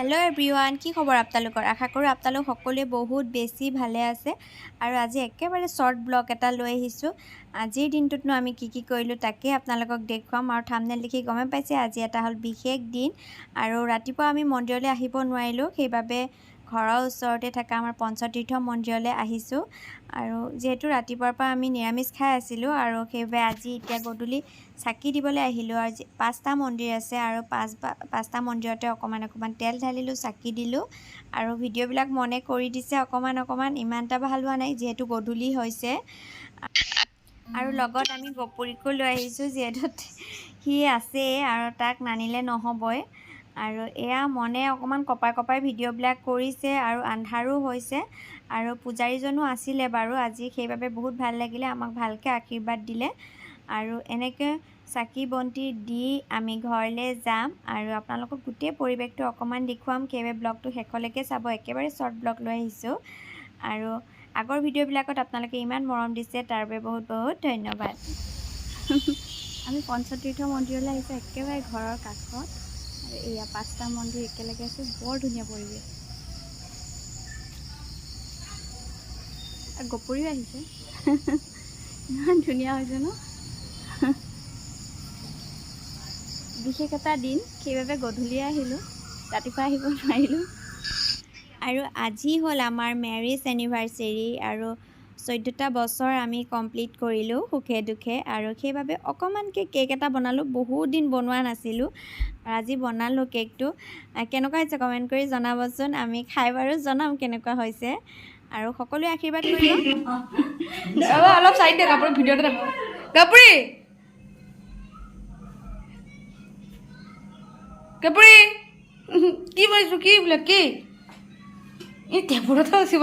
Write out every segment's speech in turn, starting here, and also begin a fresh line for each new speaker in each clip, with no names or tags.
Hello everyone কি খবৰ আপোনালোকৰ? আশা কৰোঁ আপোনালোক সকলোৱে বহুত বেছি ভালে আছে। আৰু আজি একেবাৰে শ্বৰ্ট ব্লগ এটা লৈ আহিছোঁ। আজিৰ দিনটোতনো আমি কি কি কৰিলোঁ তাকে আপোনালোকক দেখুৱাম আৰু থামনেল দেখি গমে পাইছে আজি এটা হ'ল বিশেষ দিন। আৰু ৰাতিপুৱা আমি মন্দিৰলৈ আহিব নোৱাৰিলোঁ সেইবাবে ঘৰৰ ওচৰতে থকা আমাৰ পঞ্চতীৰ্থ মন্দিৰলৈ আহিছোঁ। আৰু যিহেতু ৰাতিপুৱাৰ পৰা আমি নিৰামিষ খাই আছিলোঁ আৰু সেইবাবে আজি এতিয়া গধূলি চাকি দিবলৈ আহিলোঁ আৰু পাঁচটা মন্দিৰ আছে আৰু পাঁচ পাঁচটা মন্দিৰতে অকণমান অকণমান তেল ঢালিলোঁ চাকি দিলোঁ আৰু ভিডিঅ'বিলাক মনে কৰি দিছে অকণমান অকণমান ইমান এটা ভাল হোৱা নাই যিহেতু গধূলি হৈছে। আৰু লগত আমি গপুৰীকো লৈ আহিছোঁ যিহেতু সি আছেই আৰু তাক নানিলে নহ'বই। আৰু এয়া মনে অকণমান কপাই কপাই ভিডিঅ'বিলাক কৰিছে আৰু আন্ধাৰো হৈছে। আৰু পূজাৰীজনো আছিলে বাৰু আজি সেইবাবে বহুত ভাল লাগিলে আমাক ভালকৈ আশীৰ্বাদ দিলে। আৰু এনেকৈ চাকি বন্তি দি আমি ঘৰলৈ যাম আৰু আপোনালোকক গোটেই পৰিৱেশটো অকণমান দেখুৱাম সেইবাবে ব্লগটো শেষলৈকে চাব একেবাৰে শ্বৰ্ট ব্লগ লৈ আহিছোঁ। আৰু আগৰ ভিডিঅ'বিলাকত আপোনালোকে ইমান মৰম দিছে তাৰ বাবে বহুত বহুত ধন্যবাদ। আমি পঞ্চতীৰ্থ মন্দিৰলৈ আহিছোঁ একেবাৰে ঘৰৰ কাষত। এয়া পাঁচটা মন্দিৰ একেলগে আছে বৰ ধুনীয়া পৰিৱেশ। গপৰিও আহিছে। ইমান ধুনীয়া হৈছে ন? বিশেষ এটা দিন সেইবাবে গধূলি আহিলোঁ। ৰাতিপুৱা আহিব নোৱাৰিলোঁ। আৰু আজি হ'ল আমাৰ মেৰিজ এনিভাৰ্চেৰী আৰু চৈধ্যটা বছৰ আমি কমপ্লিট কৰিলোঁ সুখে দুখে আৰু সেইবাবে অকণমানকৈ কেক এটা বনালোঁ। বহুত দিন বনোৱা নাছিলোঁ। আৰু আজি বনালোঁ কেকটো। কেনেকুৱা হৈছে কমেণ্ট কৰি জনাবচোন। আমি খাই বাৰু জনাম কেনেকুৱা হৈছে। আৰু সকলোৱে আশীৰ্বাদ কৰিব
ৰ'বা, অলপ চাইড দে কাপোৰ ভিডিঅ'টো দেখা। কাপুৰী! কাপুৰী! কি বনাইছো কি বোলে কি? এই টেবুলতে উঠিব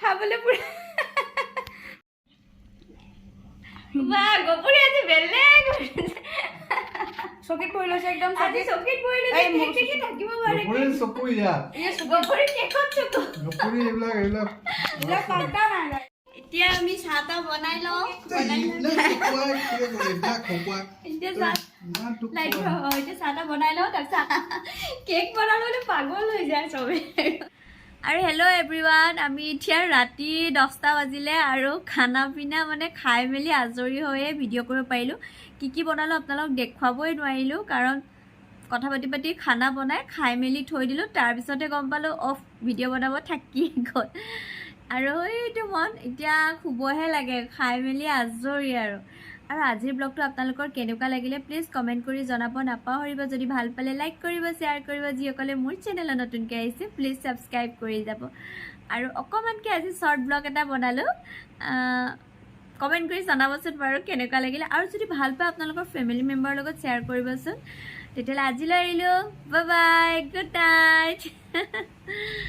খাবলৈ পুৰা বা গপুৰী আজি বেলেগ
চকীত পৰি লৈছে একদম
আজি চকীত বহি
এই
লৈছে
মোৰ
কেক দেখি থাকিব পাৰে
নকৰি চকু ইয়াত
গপুৰী কেকত চকু
নকৰি এইবিলাক এইবিলাক
এতিয়া আমি চাহ তাহ বনাই লওঁ। এতিয়া চাহ তাহ বনাই লওঁ তাৰপিছত কেক বনাবলৈ পাগল হৈ যায় চবে। আৰু হেল্ল' এভৰিৱান আমি এতিয়া ৰাতি দহটা বাজিলে আৰু খানা পিনা মানে খাই মেলি আজৰি হৈয়ে ভিডিঅ' কৰিব পাৰিলোঁ। কি কি বনালোঁ আপোনালোকক দেখুৱাবই নোৱাৰিলোঁ কাৰণ কথা পাতি পাতি খানা বনাই খাই মেলি থৈ দিলোঁ। তাৰপিছতে গম পালোঁ অফ ভিডিঅ' বনাব থাকি গ'ল। আৰু মন এতিয়া শুবহে লাগে খাই মেলি আজৰি আৰু। আৰু আজিৰ ব্লগটো আপোনালোকৰ কেনেকুৱা লাগিলে প্লিজ কমেণ্ট কৰি জনাব নাপাহৰিব যদি ভাল পালে লাইক কৰিব শ্বেয়াৰ কৰিব যিসকলে মোৰ চেনেলত নতুনকৈ আহিছে প্লিজ ছাবস্ক্ৰাইব কৰি যাব। আৰু অকণমানকৈ আজি শ্বৰ্ট ব্লগ এটা বনালোঁ কমেণ্ট কৰি জনাবচোন বাৰু কেনেকুৱা লাগিলে। আৰু যদি ভাল পায় আপোনালোকৰ ফেমিলি মেম্বাৰৰ লগত শ্বেয়াৰ কৰিবচোন তেতিয়াহ'লে আজিলৈ এৰিলোঁ। Bye bye good night